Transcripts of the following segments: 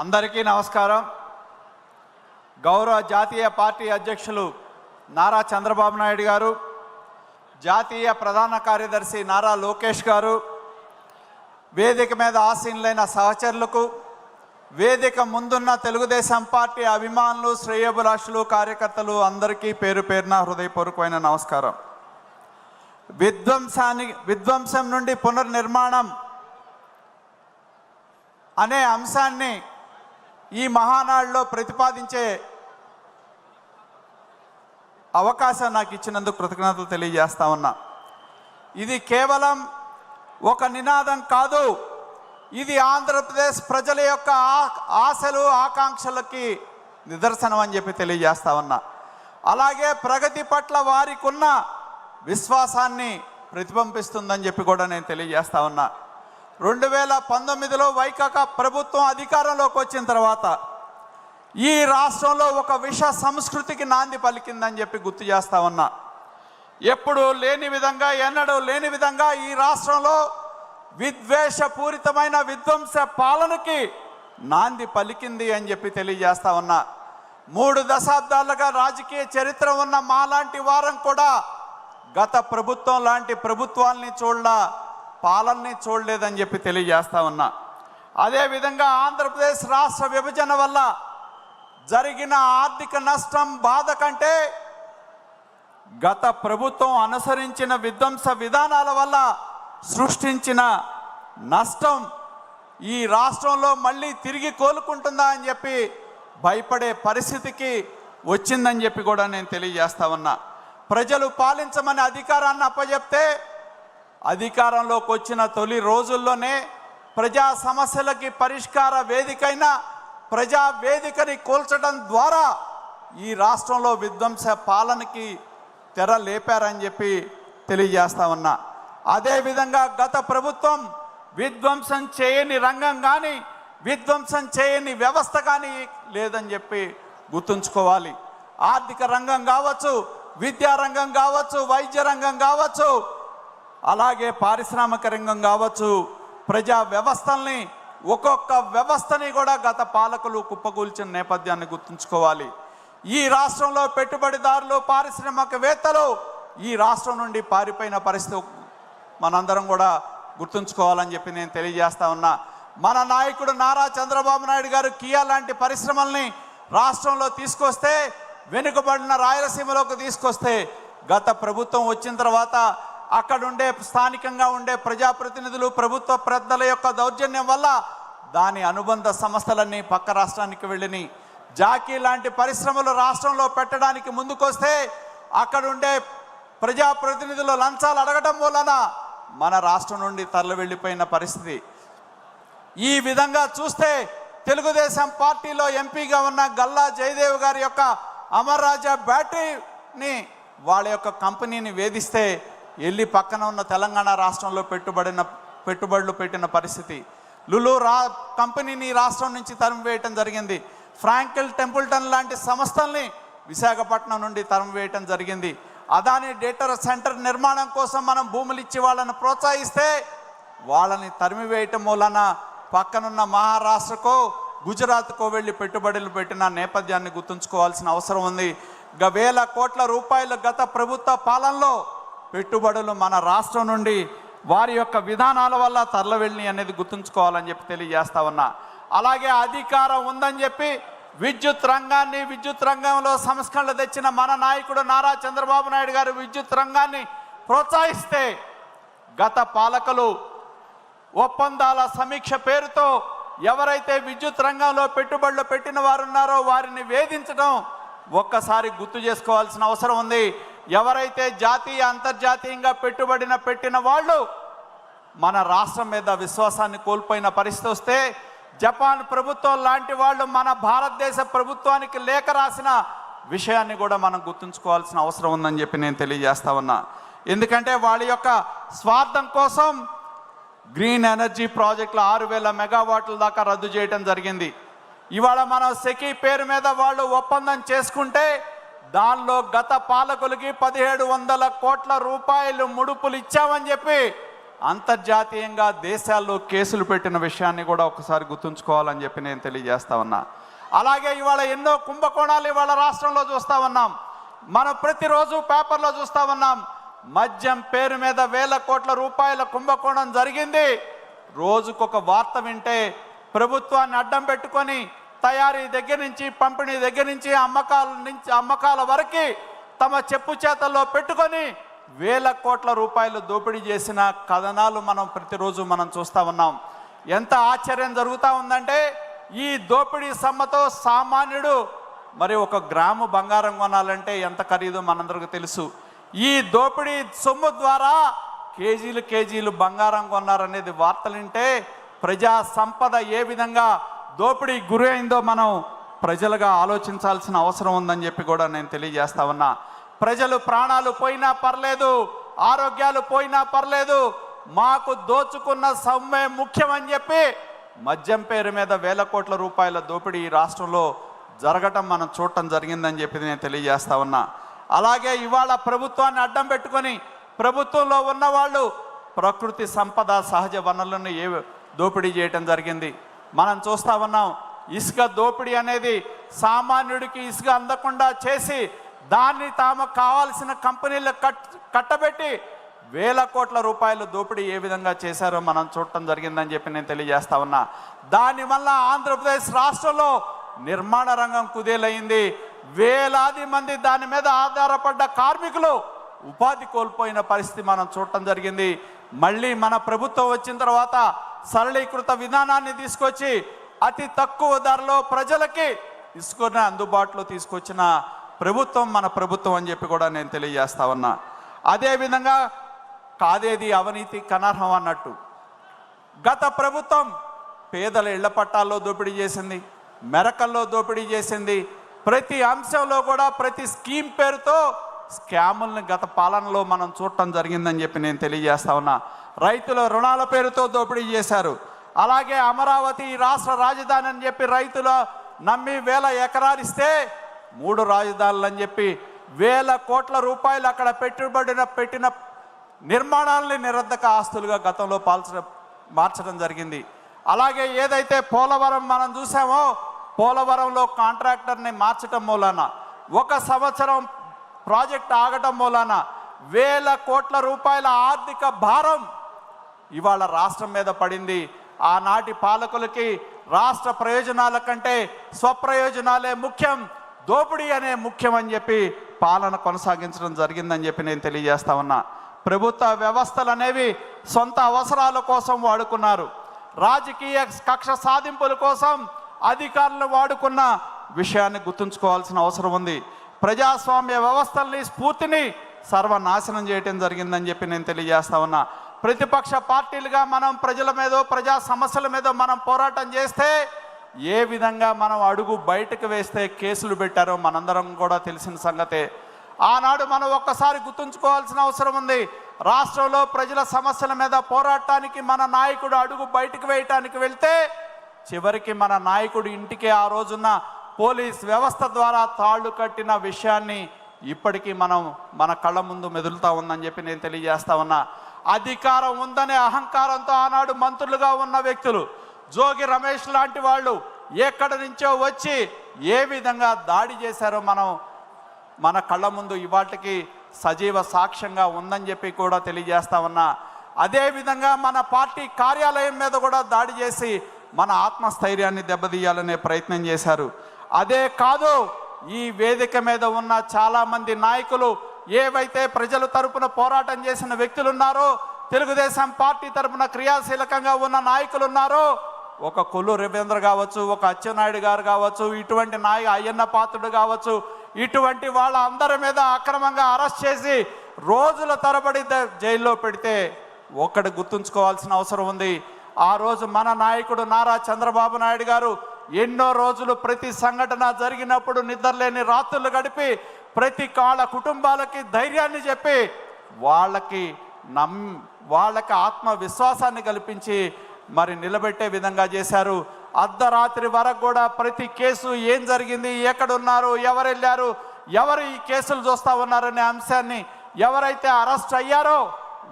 అందరికీ నమస్కారం. గౌరవ జాతీయ పార్టీ అధ్యక్షులు నారా చంద్రబాబు నాయుడు గారు జాతీయ ప్రధాన కార్యదర్శి నారా లోకేష్ గారు వేదిక మీద ఆసీనులైన సహచరులకు వేదిక ముందున్న తెలుగుదేశం పార్టీ అభిమానులు శ్రేయభిలాషులు కార్యకర్తలు అందరికీ పేరు పేరున హృదయపూర్వకమైన నమస్కారం. విధ్వంసాన్ని విధ్వంసం నుండి పునర్నిర్మాణం అనే అంశాన్ని ఈ మహానాడులో ప్రతిపాదించే అవకాశం నాకు ఇచ్చినందుకు కృతజ్ఞతలు తెలియజేస్తా ఉన్నా. ఇది కేవలం ఒక నినాదం కాదు. ఇది ఆంధ్రప్రదేశ్ ప్రజల యొక్క ఆ- ఆశలు ఆకాంక్షలకి నిదర్శనం అని చెప్పి తెలియజేస్తా ఉన్నా. అలాగే ప్రగతి పట్ల వారికి ఉన్న విశ్వాసాన్ని ప్రతిబింబిస్తుందని చెప్పి కూడా నేను తెలియజేస్తా ఉన్నా. రెండు వేల పంతొమ్మిదిలో వైకాక ప్రభుత్వం అధికారంలోకి వచ్చిన తర్వాత ఈ రాష్ట్రంలో ఒక విష సంస్కృతికి నాంది పలికిందని చెప్పి గుర్తు చేస్తా ఉన్నా. ఎప్పుడు లేని విధంగా ఎన్నడూ లేని విధంగా ఈ రాష్ట్రంలో విద్వేషపూరితమైన విధ్వంస పాలనకి నాంది పలికింది అని చెప్పి తెలియజేస్తా ఉన్నా. మూడు దశాబ్దాలుగా రాజకీయ చరిత్ర ఉన్న మాలాంటి వారం కూడా గత ప్రభుత్వం లాంటి ప్రభుత్వాల్ని చూడలా. పాలనని చూడలేదని చెప్పి తెలియజేస్తా ఉన్నా. అదేవిధంగా ఆంధ్రప్రదేశ్ రాష్ట్ర విభజన వల్ల జరిగిన ఆర్థిక నష్టం బాధ కంటే గత ప్రభుత్వం అనుసరించిన విధ్వంస విధానాల వల్ల సృష్టించిన నష్టం ఈ రాష్ట్రంలో మళ్ళీ తిరిగి కోలుకుంటుందా అని చెప్పి భయపడే పరిస్థితికి వచ్చిందని చెప్పి కూడా నేను తెలియజేస్తా ఉన్నా. ప్రజలు పాలించమని అధికారాన్ని అప్పచెప్తే అధికారంలోకి వచ్చిన తొలి రోజుల్లోనే ప్రజా సమస్యలకి పరిష్కార వేదికైన ప్రజా వేదికని కూల్చడం ద్వారా ఈ రాష్ట్రంలో విధ్వంస పాలనకి తెర లేపారని చెప్పి తెలియజేస్తా ఉన్నా. అదేవిధంగా గత ప్రభుత్వం విధ్వంసం చేయని రంగం కానీ విధ్వంసం చేయని వ్యవస్థ కానీ లేదని చెప్పి గుర్తుంచుకోవాలి. ఆర్థిక రంగం కావచ్చు విద్యారంగం కావచ్చు వైద్య రంగం కావచ్చు అలాగే పారిశ్రామిక రంగం కావచ్చు ప్రజా వ్యవస్థల్ని ఒక్కొక్క వ్యవస్థని కూడా గత పాలకులు కుప్పకూల్చిన నేపథ్యాన్ని గుర్తుంచుకోవాలి. ఈ రాష్ట్రంలో పెట్టుబడిదారులు పారిశ్రామికవేత్తలు ఈ రాష్ట్రం నుండి పారిపోయిన పరిస్థితి మనందరం కూడా గుర్తుంచుకోవాలని చెప్పి నేను తెలియజేస్తా ఉన్నా. మన నాయకుడు నారా చంద్రబాబు నాయుడు గారు కియా లాంటి పరిశ్రమల్ని రాష్ట్రంలో తీసుకొస్తే వెనుకబడిన రాయలసీమలోకి తీసుకొస్తే గత ప్రభుత్వం వచ్చిన తర్వాత అక్కడ ఉండే స్థానికంగా ఉండే ప్రజాప్రతినిధులు ప్రభుత్వ పెద్దల యొక్క దౌర్జన్యం వల్ల దాని అనుబంధ సంస్థలన్నీ పక్క రాష్ట్రానికి వెళ్ళినాయి జాకీ లాంటి పరిశ్రమలు రాష్ట్రంలో పెట్టడానికి ముందుకొస్తే అక్కడ ఉండే ప్రజాప్రతినిధులు లంచాలు అడగటం వలన మన రాష్ట్రం నుండి తరలి వెళ్ళిపోయిన పరిస్థితి. ఈ విధంగా చూస్తే తెలుగుదేశం పార్టీలో ఎంపీగా ఉన్న గల్లా జయదేవ్ గారి యొక్క అమర్రాజా బ్యాటరీని వాళ్ళ యొక్క కంపెనీని వేధిస్తే వెళ్ళి పక్కన ఉన్న తెలంగాణ రాష్ట్రంలో పెట్టుబడిన పెట్టుబడులు పెట్టిన పరిస్థితి. లులు రా కంపెనీని రాష్ట్రం నుంచి తరిమి వేయటం జరిగింది. ఫ్రాంకిల్ టెంపుల్టన్ లాంటి సంస్థల్ని విశాఖపట్నం నుండి తరిమి వేయటం జరిగింది. అదాని డేటా సెంటర్ నిర్మాణం కోసం మనం భూములు ఇచ్చి వాళ్ళని ప్రోత్సహిస్తే వాళ్ళని తరిమి వేయటం మూలన పక్కనున్న మహారాష్ట్రకో గుజరాత్కో వెళ్ళి పెట్టుబడులు పెట్టిన నేపథ్యాన్ని గుర్తుంచుకోవాల్సిన అవసరం ఉంది. గ వేల కోట్ల రూపాయలు గత ప్రభుత్వ పాలనలో పెట్టుబడులు మన రాష్ట్రం నుండి వారి యొక్క విధానాల వల్ల తరలివెళ్ళి అనేది గుర్తుంచుకోవాలని చెప్పి తెలియజేస్తా ఉన్నా. అలాగే అధికారం ఉందని చెప్పి విద్యుత్ రంగాన్ని విద్యుత్ రంగంలో సంస్కరణలు తెచ్చిన మన నాయకుడు నారా చంద్రబాబు నాయుడు గారు విద్యుత్ రంగాన్ని ప్రోత్సహిస్తే గత పాలకులు ఒప్పందాల సమీక్ష పేరుతో ఎవరైతే విద్యుత్ రంగంలో పెట్టుబడులు పెట్టిన వారు ఉన్నారో వారిని వేధించడం ఒక్కసారి గుర్తు చేసుకోవాల్సిన అవసరం ఉంది. ఎవరైతే జాతీయ అంతర్జాతీయంగా పెట్టుబడిన పెట్టిన వాళ్ళు మన రాష్ట్రం మీద విశ్వాసాన్ని కోల్పోయిన పరిస్థితి వస్తే జపాన్ ప్రభుత్వం లాంటి వాళ్ళు మన భారతదేశ ప్రభుత్వానికి లేఖ రాసిన విషయాన్ని కూడా మనం గుర్తుంచుకోవాల్సిన అవసరం ఉందని చెప్పి నేను తెలియజేస్తా ఉన్నా. ఎందుకంటే వాళ్ళ యొక్క స్వార్థం కోసం గ్రీన్ ఎనర్జీ ప్రాజెక్టులు ఆరు వేల మెగావాట్ల దాకా రద్దు చేయడం జరిగింది. ఇవాళ మనం సెకీ పేరు మీద వాళ్ళు ఒప్పందం చేసుకుంటే దానిలో గత పాలకులకి పదిహేడు వందల కోట్ల రూపాయలు ముడుపులు ఇచ్చామని చెప్పి అంతర్జాతీయంగా దేశాల్లో కేసులు పెట్టిన విషయాన్ని కూడా ఒకసారి గుర్తుంచుకోవాలని చెప్పి నేను తెలియజేస్తా ఉన్నా. అలాగే ఇవాళ ఎన్నో కుంభకోణాలు ఇవాళ రాష్ట్రంలో చూస్తా ఉన్నాం. మనం ప్రతిరోజు పేపర్లో చూస్తూ ఉన్నాం. మద్యం పేరు మీద వేల కోట్ల రూపాయల కుంభకోణం జరిగింది. రోజుకొక వార్త వింటే ప్రభుత్వాన్ని అడ్డం పెట్టుకొని తయారీ దగ్గర నుంచి పంపిణీ దగ్గర నుంచి అమ్మకాల నుంచి అమ్మకాల వరకు తమ చెప్పు చేతల్లో పెట్టుకొని వేల కోట్ల రూపాయలు దోపిడీ చేసిన కథనాలు మనం ప్రతిరోజు మనం చూస్తూ ఉన్నాం. ఎంత ఆశ్చర్యం జరుగుతూ ఉందంటే ఈ దోపిడీ సమ్మతో సామాన్యుడు మరి ఒక గ్రాము బంగారం కొనాలంటే ఎంత ఖరీదో మనందరికీ తెలుసు. ఈ దోపిడీ సొమ్ము ద్వారా కేజీలు కేజీలు బంగారం కొన్నారనేది వార్తలుంటే ప్రజా సంపద ఏ విధంగా దోపిడీ గురి అయిందో మనం ప్రజలుగా ఆలోచించాల్సిన అవసరం ఉందని చెప్పి కూడా నేను తెలియజేస్తా ఉన్నా. ప్రజలు ప్రాణాలు పోయినా పర్లేదు ఆరోగ్యాలు పోయినా పర్లేదు మాకు దోచుకున్న సొమ్మే ముఖ్యమని చెప్పి మద్యం పేరు మీద వేల కోట్ల రూపాయల దోపిడీ ఈ రాష్ట్రంలో జరగటం మనం చూడటం జరిగిందని చెప్పి నేను తెలియజేస్తా ఉన్నా. అలాగే ఇవాళ ప్రభుత్వాన్ని అడ్డం పెట్టుకొని ప్రభుత్వంలో ఉన్నవాళ్ళు ప్రకృతి సంపద సహజ వనరులను ఏ దోపిడీ చేయటం జరిగింది. మనం చూస్తా ఉన్నాం. ఇసుక దోపిడీ అనేది సామాన్యుడికి ఇసుక అందకుండా చేసి దాన్ని తాము కావాల్సిన కంపెనీలకు కట్ కట్టబెట్టి వేల కోట్ల రూపాయలు దోపిడీ ఏ విధంగా చేశారో మనం చూడటం జరిగిందని చెప్పి నేను తెలియజేస్తా ఉన్నా. దానివల్ల ఆంధ్రప్రదేశ్ రాష్ట్రంలో నిర్మాణ రంగం కుదేలైంది. వేలాది మంది దాని మీద ఆధారపడ్డ కార్మికులు ఉపాధి కోల్పోయిన పరిస్థితి మనం చూడటం జరిగింది. మళ్ళీ మన ప్రభుత్వం వచ్చిన తర్వాత సరళీకృత విధానాన్ని తీసుకొచ్చి అతి తక్కువ ధరలో ప్రజలకి ఇసుకని అందుబాటులో తీసుకొచ్చిన ప్రభుత్వం మన ప్రభుత్వం అని చెప్పి కూడా నేను తెలియజేస్తా ఉన్నా. అదేవిధంగా కాదేది అవినీతి కనర్హం అన్నట్టు. గత ప్రభుత్వం పేదల ఇళ్ళ పట్టాల్లో దోపిడీ చేసింది మెరకల్లో దోపిడీ చేసింది. ప్రతి అంశంలో కూడా ప్రతి స్కీమ్ పేరుతో స్కాముల్ని గత పాలనలో మనం చూడటం జరిగిందని చెప్పి నేను తెలియజేస్తా ఉన్నా. రైతుల రుణాల పేరుతో దోపిడీ చేశారు. అలాగే అమరావతి రాష్ట్ర రాజధాని అని చెప్పి రైతుల నమ్మి వేల ఎకరాలిస్తే మూడు రాజధానులు అని చెప్పి వేల కోట్ల రూపాయలు అక్కడ పెట్టుబడిన పెట్టిన నిర్మాణాలని నిరర్ధక ఆస్తులుగా గతంలో పాల్చడం మార్చడం జరిగింది. అలాగే ఏదైతే పోలవరం మనం చూసామో పోలవరంలో కాంట్రాక్టర్ని మార్చటం మూలాన ఒక సంవత్సరం ప్రాజెక్ట్ ఆగటం మూలాన వేల కోట్ల రూపాయల ఆర్థిక భారం ఇవాళ రాష్ట్రం మీద పడింది. ఆనాటి పాలకులకి రాష్ట్ర ప్రయోజనాల కంటే స్వప్రయోజనాలే ముఖ్యం. దోపిడీ అనే ముఖ్యం అని చెప్పి పాలన కొనసాగించడం జరిగిందని చెప్పి నేను తెలియజేస్తా ఉన్నా. ప్రభుత్వ వ్యవస్థలు అనేవి సొంత అవసరాల కోసం వాడుకున్నారు. రాజకీయ కక్ష సాధింపుల కోసం అధికారులు వాడుకున్న విషయాన్ని గుర్తుంచుకోవాల్సిన అవసరం ఉంది. ప్రజాస్వామ్య వ్యవస్థల్ని స్ఫూర్తిని సర్వనాశనం చేయటం జరిగిందని చెప్పి నేను తెలియజేస్తా ఉన్నా. ప్రతిపక్ష పార్టీలుగా మనం ప్రజల మీదో ప్రజా సమస్యల మీద మనం పోరాటం చేస్తే ఏ విధంగా మనం అడుగు బయటకు వేస్తే కేసులు పెట్టారో మనందరం కూడా తెలిసిన సంగతే. ఆనాడు మనం ఒక్కసారి గుర్తుంచుకోవాల్సిన అవసరం ఉంది. రాష్ట్రంలో ప్రజల సమస్యల మీద పోరాటానికి మన నాయకుడు అడుగు బయటకు వేయటానికి వెళ్తే చివరికి మన నాయకుడు ఇంటికి ఆ రోజున పోలీస్ వ్యవస్థ ద్వారా తాళ్ళు కట్టిన విషయాన్ని ఇప్పటికీ మనం మన కళ్ళ ముందు మెదులుతా ఉందని చెప్పి నేను తెలియజేస్తా ఉన్నా. అధికారం ఉందనే అహంకారంతో ఆనాడు మంత్రులుగా ఉన్న వ్యక్తులు జోగి రమేష్ లాంటి వాళ్ళు ఎక్కడి నుంచో వచ్చి ఏ విధంగా దాడి చేశారో మనం మన కళ్ళ ముందు ఇవాటికి సజీవ సాక్ష్యంగా ఉందని చెప్పి కూడా తెలియజేస్తా ఉన్నా. అదేవిధంగా మన పార్టీ కార్యాలయం మీద కూడా దాడి చేసి మన ఆత్మస్థైర్యాన్ని దెబ్బతీయాలనే ప్రయత్నం చేశారు. అదే కాదు ఈ వేదిక మీద ఉన్న చాలామంది నాయకులు ఏవైతే ప్రజల తరపున పోరాటం చేసిన వ్యక్తులు ఉన్నారో తెలుగుదేశం పార్టీ తరపున క్రియాశీలకంగా ఉన్న నాయకులు ఉన్నారో ఒక కొల్లు రవీంద్ర కావచ్చు ఒక అచ్చెన్నాయుడు గారు కావచ్చు ఇటువంటి నాయ అయ్యన్న పాత్రుడు కావచ్చు ఇటువంటి వాళ్ళ అందరి మీద అక్రమంగా అరెస్ట్ చేసి రోజుల తరబడి జైల్లో పెడితే ఒక్కడు గుర్తుంచుకోవాల్సిన అవసరం ఉంది. ఆ రోజు మన నాయకుడు నారా చంద్రబాబు నాయుడు గారు ఎన్నో రోజులు ప్రతి సంఘటన జరిగినప్పుడు నిద్రలేని రాత్రులు గడిపి ప్రతి కాళ్ళ కుటుంబాలకి ధైర్యాన్ని చెప్పి వాళ్ళకి నమ్ వాళ్ళకి ఆత్మవిశ్వాసాన్ని కల్పించి మరి నిలబెట్టే విధంగా చేశారు. అర్ధరాత్రి వరకు కూడా ప్రతి కేసు ఏం జరిగింది ఎక్కడున్నారు ఎవరు వెళ్ళారు ఎవరు ఈ కేసులు చూస్తా ఉన్నారనే అంశాన్ని ఎవరైతే అరెస్ట్ అయ్యారో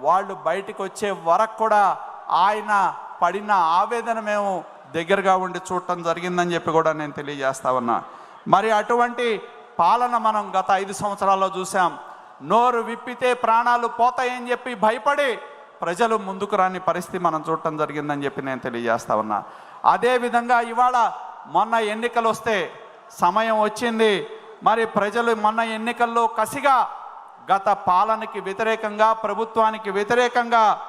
వాళ్ళు బయటకు వచ్చే వరకు కూడా ఆయన పడిన ఆవేదన మేము దగ్గరగా ఉండి చూడటం జరిగిందని చెప్పి కూడా నేను తెలియజేస్తా ఉన్నా. మరి అటువంటి పాలన మనం గత ఐదు సంవత్సరాల్లో చూసాం నోరు విప్పితే ప్రాణాలు పోతాయని చెప్పి భయపడి ప్రజలు ముందుకు రాని పరిస్థితి మనం చూడటం జరిగిందని చెప్పి నేను తెలియజేస్తా ఉన్నా. అదేవిధంగా ఇవాళ మొన్న ఎన్నికలు వస్తే సమయం వచ్చింది. మరి ప్రజలు మొన్న ఎన్నికల్లో కసిగా గత పాలనకి వ్యతిరేకంగా ప్రభుత్వానికి వ్యతిరేకంగా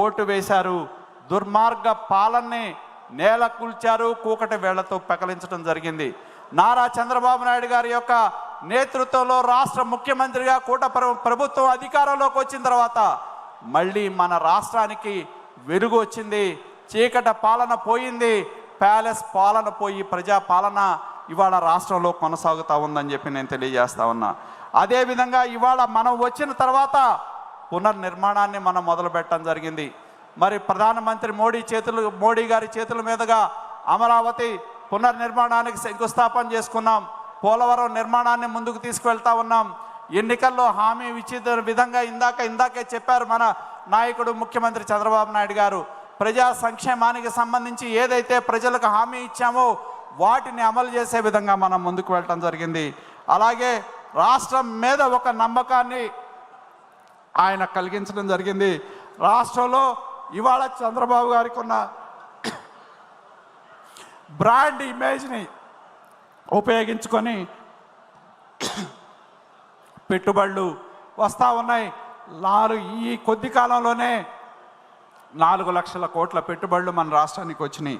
ఓటు వేశారు. దుర్మార్గ పాలనని నేల కూల్చారు కూకటి వేళ్ళతో పెకలించడం జరిగింది. నారా చంద్రబాబు నాయుడు గారి యొక్క నేతృత్వంలో రాష్ట్ర ముఖ్యమంత్రిగా కూట ప్రభుత్వం అధికారంలోకి వచ్చిన తర్వాత మళ్ళీ మన రాష్ట్రానికి వెలుగు వచ్చింది చీకట పాలన పోయింది ప్యాలెస్ పాలన పోయి ప్రజా పాలన ఇవాళ రాష్ట్రంలో కొనసాగుతూ ఉందని చెప్పి నేను తెలియజేస్తా ఉన్నా. అదేవిధంగా ఇవాళ మనం వచ్చిన తర్వాత పునర్నిర్మాణాన్ని మనం మొదలు పెట్టడం జరిగింది. మరి ప్రధానమంత్రి మోడీ చేతులు మోడీ గారి చేతుల మీదుగా అమరావతి పునర్నిర్మాణానికి శంకుస్థాపన చేసుకున్నాం. పోలవరం నిర్మాణాన్ని ముందుకు తీసుకువెళ్తా ఉన్నాం. ఎన్నికల్లో హామీ ఇచ్చిన విధంగా ఇందాక ఇందాకే చెప్పారు మన నాయకుడు ముఖ్యమంత్రి చంద్రబాబు నాయుడు గారు. ప్రజా సంక్షేమానికి సంబంధించి ఏదైతే ప్రజలకు హామీ ఇచ్చామో వాటిని అమలు చేసే విధంగా మనం ముందుకు వెళ్ళటం జరిగింది. అలాగే రాష్ట్రం మీద ఒక నమ్మకాన్ని ఆయన కలిగించడం జరిగింది. రాష్ట్రంలో ఇవాళ చంద్రబాబు గారికి ఉన్న బ్రాండ్ ఇమేజ్ని ఉపయోగించుకొని పెట్టుబడులు వస్తూ ఉన్నాయి. నాలుగు ఈ కొద్ది కాలంలోనే నాలుగు లక్షల కోట్ల పెట్టుబడులు మన రాష్ట్రానికి వచ్చినాయి.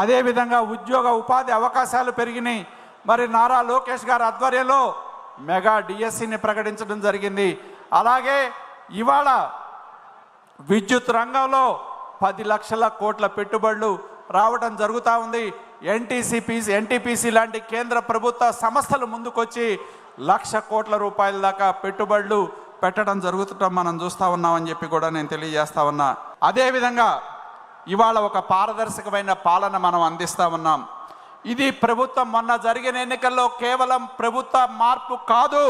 అదేవిధంగా ఉద్యోగ ఉపాధి అవకాశాలు పెరిగినాయి. మరి నారా లోకేష్ గారి ఆధ్వర్యంలో మెగా డిఎస్సిని ప్రకటించడం జరిగింది. అలాగే ఇవాళ విద్యుత్ రంగంలో పది లక్షల కోట్ల పెట్టుబడులు రావడం జరుగుతూ ఉంది. ఎన్టీసీపీసీ ఎన్టీపీసీ లాంటి కేంద్ర ప్రభుత్వ సంస్థలు ముందుకొచ్చి లక్ష కోట్ల రూపాయల దాకా పెట్టుబడులు పెట్టడం జరుగుతుంటాం మనం చూస్తూ ఉన్నామని చెప్పి కూడా నేను తెలియజేస్తా ఉన్నా. అదేవిధంగా ఇవాళ ఒక పారదర్శకమైన పాలన మనం అందిస్తా ఉన్నాం. ఇది ప్రభుత్వం మొన్న జరిగిన ఎన్నికల్లో కేవలం ప్రభుత్వ మార్పు కాదు.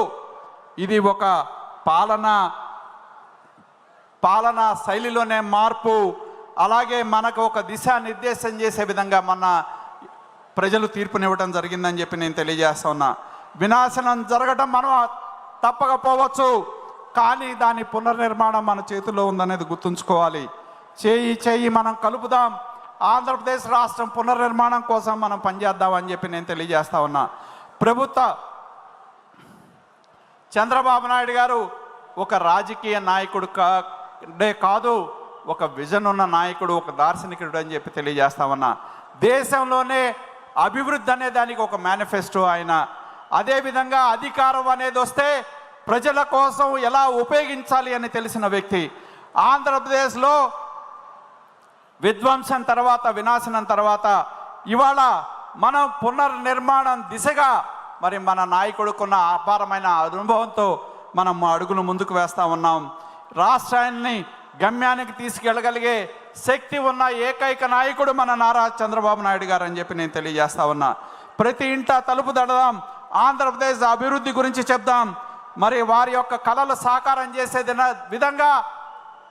ఇది ఒక పాలన పాలనా శైలిలోనే మార్పు అలాగే మనకు ఒక దిశానిర్దేశం చేసే విధంగా మన ప్రజలు తీర్పునివ్వడం జరిగిందని చెప్పి నేను తెలియజేస్తా ఉన్నా. వినాశనం జరగడం మనం తప్పకపోవచ్చు కానీ దాని పునర్నిర్మాణం మన చేతిలో ఉందనేది గుర్తుంచుకోవాలి. చేయి చేయి మనం కలుపుదాం ఆంధ్రప్రదేశ్ రాష్ట్రం పునర్నిర్మాణం కోసం మనం పనిచేద్దామని చెప్పి నేను తెలియజేస్తా ఉన్నా. ప్రభుత్వ చంద్రబాబు నాయుడు గారు ఒక రాజకీయ నాయకుడు డే కాదు ఒక విజన్ ఉన్న నాయకుడు ఒక దార్శనికుడు అని చెప్పి తెలియజేస్తామన్నా దేశంలోనే అభివృద్ధి అనే దానికి ఒక మేనిఫెస్టో ఆయన. అదేవిధంగా అధికారం అనేది వస్తే ప్రజల కోసం ఎలా ఉపయోగించాలి అని తెలిసిన వ్యక్తి. ఆంధ్రప్రదేశ్లో విధ్వంసం తర్వాత వినాశనం తర్వాత ఇవాళ మనం పునర్నిర్మాణం దిశగా మరి మన నాయకుడుకున్న అపారమైన అనుభవంతో మనం అడుగులు ముందుకు వేస్తా ఉన్నాం. రాష్ట్రాన్ని గమ్యానికి తీసుకెళ్ళగలిగే శక్తి ఉన్న ఏకైక నాయకుడు మన నారా చంద్రబాబు నాయుడు గారు అని చెప్పి నేను తెలియజేస్తా ఉన్నా. ప్రతి ఇంట తలుపు దడదాం ఆంధ్రప్రదేశ్ అభివృద్ధి గురించి చెప్దాం. మరి వారి యొక్క కళలు సాకారం చేసే విధంగా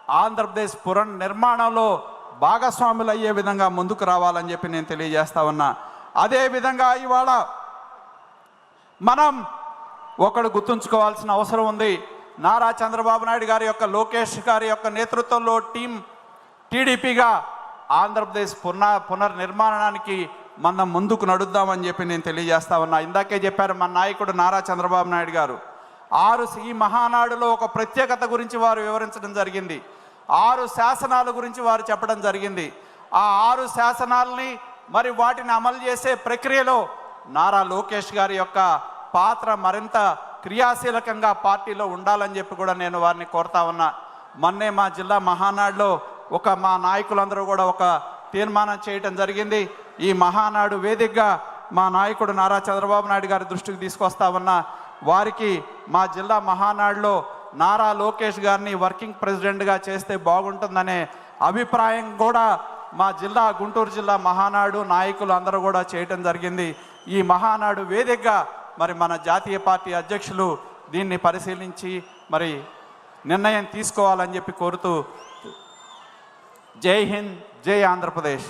ఆంధ్రప్రదేశ్ పురం నిర్మాణంలో భాగస్వాములు అయ్యే విధంగా ముందుకు రావాలని చెప్పి నేను తెలియజేస్తా ఉన్నా. అదే విధంగా ఇవాళ మనం ఒకడు గుర్తుంచుకోవాల్సిన అవసరం ఉంది. నారా చంద్రబాబు నాయుడు గారి యొక్క లోకేష్ గారి యొక్క నేతృత్వంలో టీం టీడీపీగా ఆంధ్రప్రదేశ్ పునః పునర్నిర్మాణానికి మనం ముందుకు నడుద్దామని చెప్పి నేను తెలియజేస్తా ఉన్నా. ఇందాకే చెప్పారు మన నాయకుడు నారా చంద్రబాబు నాయుడు గారు. ఆరు ఈ మహానాడులో ఒక ప్రత్యేకత గురించి వారు వివరించడం జరిగింది. ఆరు శాసనాల గురించి వారు చెప్పడం జరిగింది. ఆ ఆరు శాసనాలని మరి వాటిని అమలు చేసే ప్రక్రియలో నారా లోకేష్ గారి యొక్క పాత్ర మరింత క్రియాశీలకంగా పార్టీలో ఉండాలని చెప్పి కూడా నేను వారిని కోరుతా ఉన్నా. మొన్నే మా జిల్లా మహానాడులో ఒక మా నాయకులందరూ కూడా ఒక తీర్మానం చేయటం జరిగింది. ఈ మహానాడు వేదికగా మా నాయకుడు నారా చంద్రబాబు నాయుడు గారి దృష్టికి తీసుకొస్తా ఉన్నా. వారికి మా జిల్లా మహానాడులో నారా లోకేష్ గారిని వర్కింగ్ ప్రెసిడెంట్గా చేస్తే బాగుంటుందనే అభిప్రాయం కూడా మా జిల్లా గుంటూరు జిల్లా మహానాడు నాయకులు అందరూ కూడా చేయటం జరిగింది. ఈ మహానాడు వేదికగా మరి మన జాతీయ పార్టీ అధ్యక్షులు దీన్ని పరిశీలించి మరి నిర్ణయం తీసుకోవాలని చెప్పి కోరుతూ జై హింద్ జై ఆంధ్రప్రదేశ్.